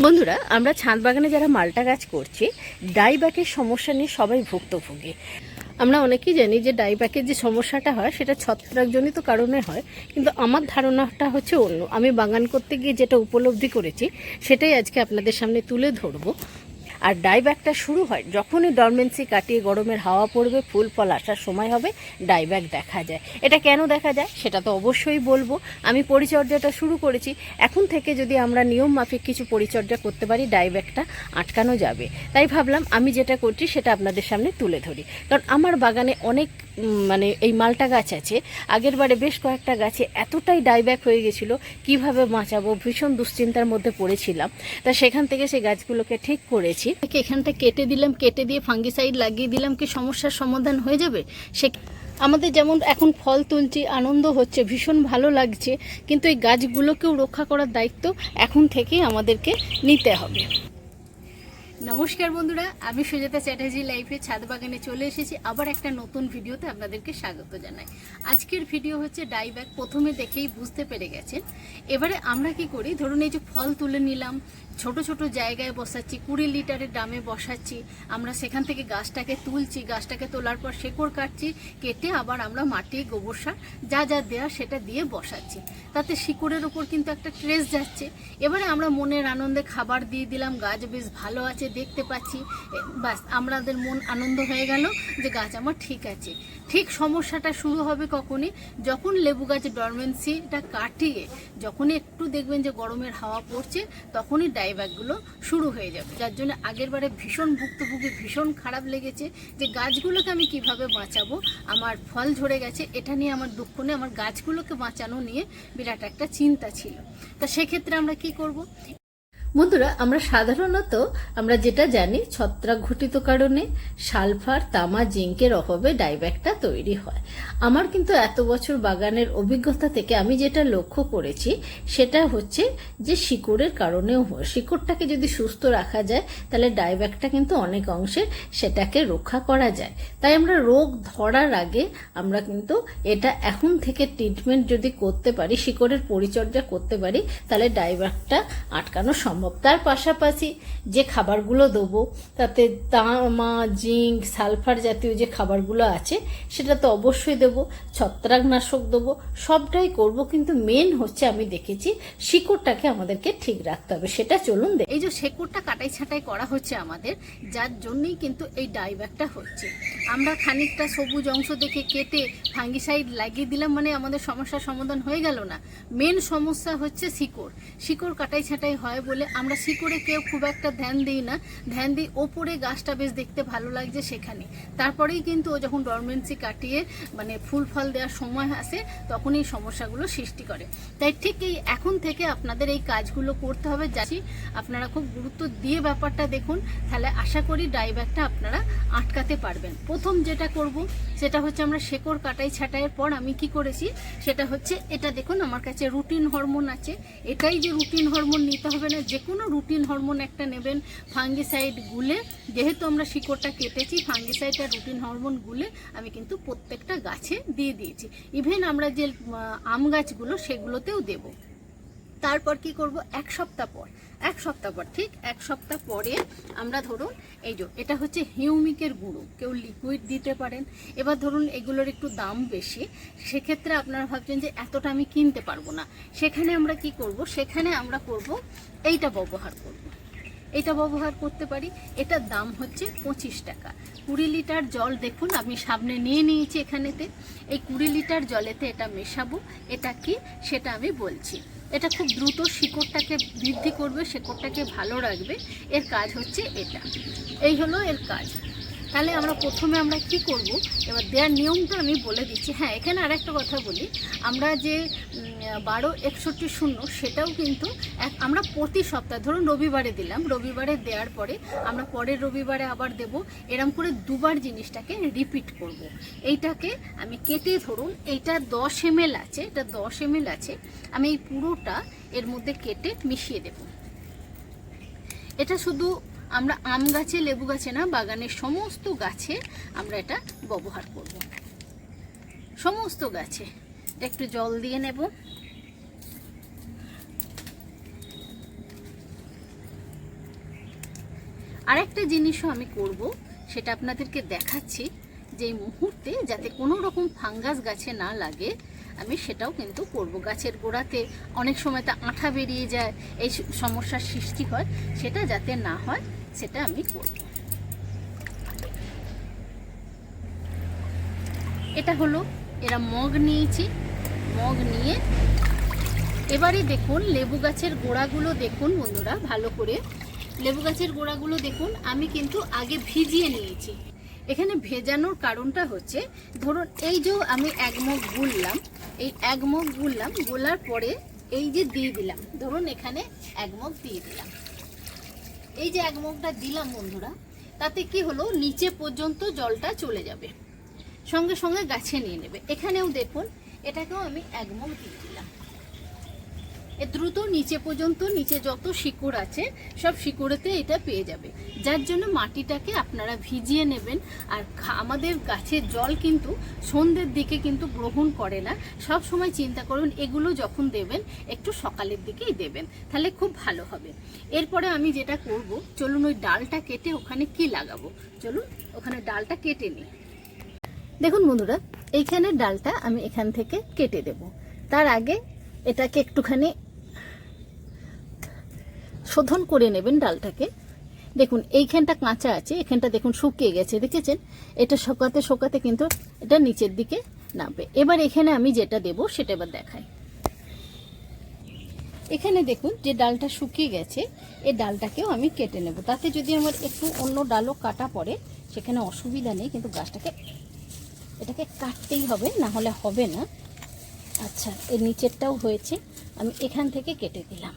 বন্ধুরা, আমরা ছাদ বাগানে যারা মালটা গাছ করছি ডাইব্যাকের সমস্যা নিয়ে সবাই ভুক্তভোগী। আমরা অনেকেই জানি যে ডাইব্যাকের যে সমস্যাটা হয়, সেটা ছত্রাকজনিত কারণে হয়, কিন্তু আমার ধারণাটা হচ্ছে অন্য। আমি বাগান করতে গিয়ে যেটা উপলব্ধি করেছি, সেটাই আজকে আপনাদের সামনে তুলে ধরবো। আর ডাইব্যাকটা শুরু হয়, যখনই ডরমেন্সি কাটিয়ে গরমের হাওয়া পড়বে, ফুল ফল আসার সময় হবে ডাইব্যাক দেখা যায়। এটা কেন দেখা যায়? সেটা তো অবশ্যই বলব। আমি পরিচর্যাটা শুরু করেছি। এখন থেকে যদি আমরা নিয়ম মাফিক কিছু পরিচর্যা করতে পারি ডাইব্যাকটা আটকানো যাবে। তাই ভাবলাম আমি যেটা করছি, সেটা আপনাদের সামনে তুলে ধরি। কারণ আমার বাগানে অনেক মানে এই মালটা গাছ আছে। আগের বারে বেশ কয়েকটা গাছে এতটাই ডাইব্যাক হয়ে গেছিল, কীভাবে বাঁচাবো? ভীষণ দুশ্চিন্তার মধ্যে পড়েছিলাম। তা সেখান থেকে সেই গাছগুলোকে ঠিক করেছি। এখানটা কেটে দিলাম, কেটে দিয়ে ফাঙ্গিসাইড লাগিয়ে দিলাম কি সমস্যার সমাধান হয়ে যাবে? সে আমাদের যেমন এখন ফল তুলছি, আনন্দ হচ্ছে, ভীষণ ভালো লাগছে, কিন্তু এই গাছগুলোকেও রক্ষা করার দায়িত্ব এখন থেকেই আমাদেরকে নিতে হবে। নমস্কার বন্ধুরা, আমি সুজাতা চ্যাটার্জি লাইফে ছাদ বাগানে চলে এসেছি, আবার একটা নতুন ভিডিওতে আপনাদেরকে স্বাগত জানাই। আজকের ভিডিও হচ্ছে ডাইব্যাক, প্রথমে দেখেই বুঝতে পেরে গেছেন। এবারে আমরা কি করি? ধরুন এই যে ফল তুলে নিলাম ছোট ছোট জায়গায় বসাচ্ছি, কুড়ি লিটারের ডামে বসাচ্ছি, আমরা সেখান থেকে গাছটাকে তুলছি, গাছটাকে তোলার পর শেকড় কাটছি, কেটে আবার আমরা মাটি, গোবর সার, যা যা দেওয়া সেটা দিয়ে বসাচ্ছি। তাতে শিকড়ের উপর কিন্তু একটা ট্রেস যাচ্ছে। এবারে আমরা মনের আনন্দে খাবার দিয়ে দিলাম, গাছ বেশ ভালো আছে, দেখতে পাচ্ছি। বাস, আমাদের মন আনন্দ হয়ে গেল যে গাছ আমার ঠিক আছে। ঠিক সমস্যাটা শুরু হবে কখনই? যখন লেবু গাছ ডরমেন্সিটা কাটিয়ে, যখনই একটু দেখবেন যে গরমের হাওয়া পড়ছে, তখনই ডাইব্যাকগুলো শুরু হয়ে যাবে। যার জন্য আগেরবারে ভীষণ ভুক্তভোগী, ভীষণ খারাপ লেগেছে যে গাছগুলোকে আমি কীভাবে বাঁচাবো, আমার ফল ঝরে গেছে, এটা নিয়ে আমার দুঃখ নেই, আমার গাছগুলোকে বাঁচানো নিয়ে বিরাট একটা চিন্তা ছিল। তা সেক্ষেত্রে আমরা কি করব? বন্ধুরা, আমরা সাধারণত আমরা যেটা জানি, ছত্রাক ঘটিত কারণে সালফার, তামা, জিঙ্কের অভাবে ডাইব্যাকটা তৈরি হয়। আমার কিন্তু এত বছর বাগানের অভিজ্ঞতা থেকে আমি যেটা লক্ষ্য করেছি, সেটা হচ্ছে যে শিকড়ের কারণেও হয়। শিকড়টাকে যদি সুস্থ রাখা যায়, তাহলে ডাইব্যাকটা কিন্তু অনেক অংশে সেটাকে রক্ষা করা যায়। তাই আমরা রোগ ধরার আগে আমরা কিন্তু এটা এখন থেকে ট্রিটমেন্ট যদি করতে পারি, শিকড়ের পরিচর্যা করতে পারি, তাহলে ডাইব্যাকটা আটকানো সম্ভব তার পাশাপাশি যে খাবারগুলো দেবো, তাতে তামা, জিঙ্ক, সালফার জাতীয় যে খাবারগুলো আছে, সেটা তো অবশ্যই দেবো। ছত্রাকনাশক দেবো, সবটাই করব। কিন্তু মেন হচ্ছে আমি দেখেছি, শিকড়টাকে আমাদেরকে ঠিক রাখতে হবে। সেটা চলুন এই যে শেকড়টা কাটাই ছাটাই করা হচ্ছে আমাদের, যার জন্যই কিন্তু এই ডাইব্যাকটা হচ্ছে। আমরা খানিকটা সবুজ অংশ দেখে কেটে ফাঙ্গিসাইড লাগিয়ে দিলাম মানে আমাদের সমস্যার সমাধান হয়ে গেল না। মেন সমস্যা হচ্ছে শিকড়। শিকড় কাটাই ছাটাই হয় বলে আমরা শিকড়ে কেউ খুব একটা ধ্যান দিই না। ধ্যান দিই ওপরে গাছটা বেশ দেখতে ভালো লাগছে সেখানে। তারপরেই কিন্তু ও যখন ডরমেন্সি কাটিয়ে মানে ফুল ফল দেওয়ার সময় আসে তখন এই সমস্যাগুলো সৃষ্টি করে। তাই ঠিক এই এখন থেকে আপনাদের এই কাজগুলো করতে হবে। যাচ্ছি আপনারা খুব গুরুত্ব দিয়ে ব্যাপারটা দেখুন, তাহলে আশা করি ডাইব্যাকটা আপনারা আটকাতে পারবেন। প্রথম যেটা করব, সেটা হচ্ছে আমরা শেকড় কাটাই ছাটাইয়ের পর আমি কি করেছি, সেটা হচ্ছে এটা দেখুন, আমার কাছে রুটিন হরমোন আছে। এটাই যে রুটিন হরমোন নিতে হবে না, যে কোনো রুটিন হরমোন একটা নেবেন ফাঙ্গিসাইড গুলে। যেহেতু আমরা শিকড়টা কেটেছি ফাঙ্গিসাইড আর রুটিন হরমোন গুলে আমি কিন্তু প্রত্যেকটা গাছে দিয়ে দিয়েছি। ইভেন আমরা যে, আম গাছগুলো সেগুলোতেও দেবো। তারপর কি করব? এক সপ্তাহ পর। এক সপ্তাহ পর, ঠিক? এক সপ্তাহ পরে আমরা ধরুন, এই যে, এটা হচ্ছে হিউমিকের গুঁড়ো। কেউ লিকুইড দিতে পারেন। এবার ধরুন, এগুলোর একটু দাম বেশি। সেক্ষেত্রে আপনারা ভাবছেন যে, এতটা আমি কিনতে পারব না। সেখানে আমরা কি করব? সেখানে আমরা করব, এইটা ব্যবহার করব। এটা ব্যবহার করতে পারি। এটার দাম হচ্ছে পঁচিশ টাকা। কুড়ি লিটার জল দেখুন, আমি সামনে নিয়ে নিয়েছি এখানেতে। এই কুড়ি লিটার জলেতে এটা মেশাবো। এটা কি? সেটা আমি বলছি। এটা খুব দ্রুত শিকড়টাকে বৃদ্ধি করবে, শিকড়টাকে ভালো রাখবে। এর কাজ হচ্ছে এটা। এই হলো এর কাজ। তাহলে আমরা প্রথমে আমরা কি করব? এবার দেওয়ার নিয়মটা আমি বলে দিচ্ছি। হ্যাঁ এখানে আর একটা কথা বলি। আমরা যে বারো একষট্টি শূন্য সেটাও কিন্তু এক, আমরা প্রতি সপ্তাহ, ধরুন রবিবারে দিলাম, রবিবারে দেওয়ার পরে আমরা পরের রবিবারে আবার দেব। এরম করে দুবার জিনিসটাকে রিপিট করব। এইটাকে আমি কেটে ধরুন, এইটা দশ এম আছে, এটা দশ এম আছে, আমি এই পুরোটা এর মধ্যে কেটে মিশিয়ে দেব। এটা শুধু আমরা আম গাছে, লেবু গাছে না, বাগানের সমস্ত গাছে আমরা এটা ব্যবহার করব। সমস্ত গাছে। একটু জল দিয়ে নেব। আরেকটা জিনিসও আমি করব, সেটা আপনাদেরকে দেখাচ্ছি যে মুহূর্তে যাতে কোনো রকম ফাঙ্গাস গাছে না লাগে, আমি সেটাও কিন্তু করব। গাছের গোড়াতে অনেক সময় তা আঠা বেরিয়ে যায়, এই সমস্যার সৃষ্টি হয়, সেটা যাতে না হয় সেটা আমি করব। এটা হলো, এরা মগ নিয়েছি, মগ নিয়ে এবারে দেখুন লেবু গাছের গোড়াগুলো দেখুন বন্ধুরা, ভালো করে। লেবু গাছের গোড়াগুলো দেখুন, আমি কিন্তু আগে ভিজিয়ে নিয়েছি। এখানে ভেজানোর কারণটা হচ্ছে, ধরুন এই যে আমি এক মগ গুললাম, এই এক মগ গুললাম, গোলার পরে এই যে দিয়ে দিলাম, ধরুন এখানে এক মগ দিয়ে দিলাম। এই যে এক মুখটা দিলাম বন্ধুরা, তাতে কি হলো? নিচে পর্যন্ত জলটা চলে যাবে। সঙ্গে সঙ্গে গাছে নিয়ে নেবে। এখানেও দেখুন, এটাকেও আমি এক মুখ দিয়ে দিলাম। এ দ্রুত নিচে পর্যন্ত, নিচে যত শিকড় আছে, সব শিকড়েতে এটা পেয়ে যাবে। যার জন্য মাটিটাকে আপনারা ভিজিয়ে নেবেন। আর আমাদের গাছের জল কিন্তু সন্ধ্যের দিকে কিন্তু গ্রহণ করে না। সব সময় চিন্তা করুন, এগুলো যখন দেবেন, একটু সকালের দিকেই দেবেন, তাহলে খুব ভালো হবে। এরপরে আমি যেটা করব, চলুন ওই ডালটা কেটে ওখানে কি লাগাবো? চলুন, ওখানে ডালটা কেটে নিই। দেখুন বন্ধুরা, এইখানে ডালটা আমি এখান থেকে কেটে দেব। তার আগে এটাকে একটুখানি শোধন করে নেবেন ডালটাকে। দেখুন, এইখানটা কাঁচা আছে, এখানটা দেখুন শুকিয়ে গেছে, দেখেছেন? এটা শোকাতে শোকাতে কিন্তু এটা নিচের দিকে নামবে। এবার এখানে আমি যেটা দেব, সেটা এবার দেখাই। এখানে দেখুন যে ডালটা শুকিয়ে গেছে এই ডালটাকেও আমি কেটে নেব। তাতে যদি আমার একটু অন্য ডালও কাটা পড়ে, সেখানে অসুবিধা নেই, কিন্তু গাছটাকে এটাকে কাটতেই হবে, না হলে হবে না। আচ্ছা এর নিচেরটাও হয়েছে, আমি এখান থেকে কেটে দিলাম।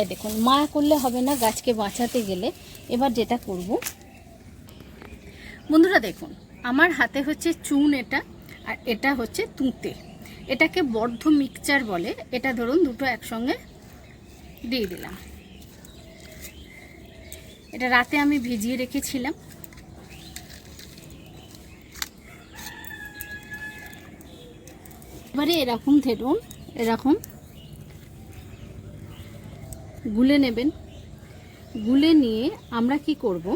এই দেখুন মায়া করলে হবে না, গাছকে বাঁচাতে গেলে এবার যেটা করব। বন্ধুরা দেখুন, আমার হাতে হচ্ছে চুন এটা, আর এটা হচ্ছে তুঁতে। এটাকে বর্ধ মিক্সচার বলে, এটা ধরুন দুটো একসঙ্গে দিয়ে দিলাম। এটা রাতে আমি ভিজিয়ে রেখেছিলাম। এবারে এরকম ধরুন, এরকম গুলে নেবেন। গুলে নিয়ে আমরা কি করব?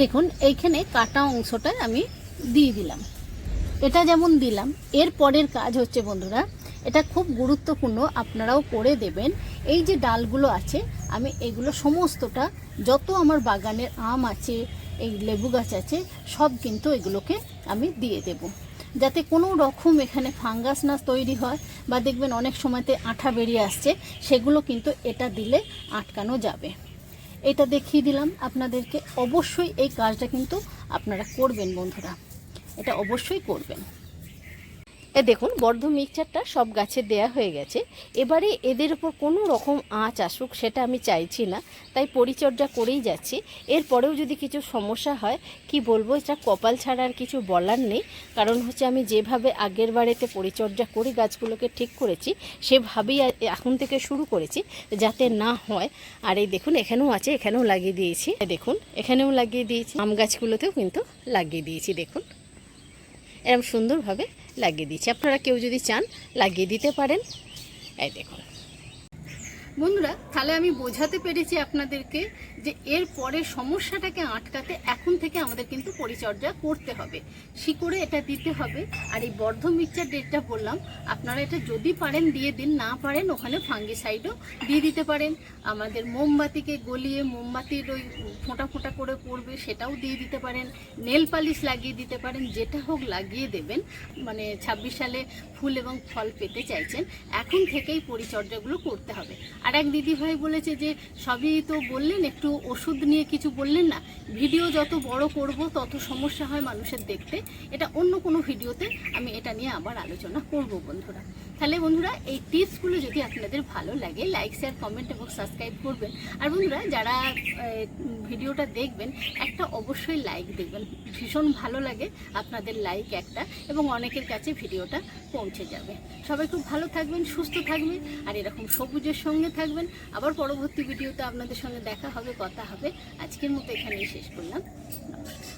দেখুন, এইখানে কাটা অংশটা আমি দিয়ে দিলাম। এটা যেমন দিলাম, এর পরের কাজ হচ্ছে বন্ধুরা, এটা খুব গুরুত্বপূর্ণ আপনারাও করে দেবেন। এই যে ডালগুলো আছে, আমি এগুলো সমস্তটা, যত আমার বাগানের আম আছে, এই লেবু গাছ আছে, সব কিন্তু এগুলোকে আমি দিয়ে দেব। যাতে কোনো রকম এখানে ফাঙ্গাস না তৈরি হয় বা দেখবেন অনেক সময়তে আঠা বেরিয়ে আসছে, সেগুলো কিন্তু এটা দিলে আটকানো যাবে। এটা দেখিয়ে দিলাম আপনাদেরকে। অবশ্যই এই কাজটা কিন্তু আপনারা করবেন বন্ধুরা। এটা অবশ্যই করবেন। এ দেখুন, বর্ধ মিক্সচারটা সব গাছে দেয়া হয়ে গেছে। এবারে এদের উপর কোনো রকম আঁচ আসুক সেটা আমি চাইছি না, তাই পরিচর্যা করেই যাচ্ছি। এরপরেও যদি কিছু সমস্যা হয়, কি বলব, এটা কপাল ছাড়া আর কিছু বলার নেই। কারণ হচ্ছে আমি যেভাবে আগের বারেতে পরিচর্যা করে গাছগুলোকে ঠিক করেছি, সেভাবেই এখন থেকে শুরু করেছি, যাতে না হয়। আর এই দেখুন, এখানেও আছে, এখানেও লাগিয়ে দিয়েছি। দেখুন, এখানেও লাগিয়ে দিয়েছি। আম গাছগুলোতেও কিন্তু লাগিয়ে দিয়েছি, দেখুন। এরকম সুন্দরভাবে লাগিয়ে দিচ্ছি আপনারা কেউ যদি চান লাগিয়ে দিতে পারেন। এই দেখুন। বন্ধুরা, তাহলে আমি বোঝাতে পেরেছি আপনাদেরকে যে এর পরে সমস্যাটাকে আটকাতে এখন থেকে আমাদের কিন্তু পরিচর্যা করতে হবে। শিকড়ে এটা দিতে হবে? আর এই বর্ধ মিক্সচার ডেটটা বললাম, আপনারা এটা যদি পারেন দিয়ে দিন, না পারেন ওখানে ফাঙ্গিসাইডও দিয়ে দিতে পারেন। আমাদের মোমবাতিকে গলিয়ে মোমবাতির ওই ফোঁটা ফোঁটা করে পড়বে, সেটাও দিয়ে দিতে পারেন। নেল পালিশ লাগিয়ে দিতে পারেন, যেটা হোক লাগিয়ে দেবেন। মানে ছাব্বিশ সালে ফুল এবং ফল পেতে চাইছেন। এখন থেকেই পরিচর্যাগুলো করতে হবে। আর এক দিদিভাই বলেছে যে, সবই তো বললেন, একটু ওষুধ নিয়ে কিছু বললেন না। ভিডিও যত বড় করব, তত সমস্যা হয় মানুষের দেখতে। এটা অন্য কোনো ভিডিওতে আমি এটা নিয়ে আবার আলোচনা করব, বন্ধুরা। তাহলে বন্ধুরা, এই টিপসগুলো যদি আপনাদের ভালো লাগে লাইক শেয়ার কমেন্ট এবং সাবস্ক্রাইব করবেন। আর বন্ধুরা, যারা ভিডিওটা দেখবেন, একটা অবশ্যই লাইক দেখবেন। ভীষণ ভালো লাগে আপনাদের লাইক একটা, এবং অনেকের কাছে ভিডিওটা পৌঁছে যাবে। সবাই খুব ভালো থাকবেন, সুস্থ থাকবেন, আর এরকম সবুজের সঙ্গে থাকবেন। আবার পরবর্তী ভিডিওতে আপনাদের সঙ্গে দেখা হবে, কথা হবে। আজকের মতো এখানেই শেষ করলাম। নমস্কার।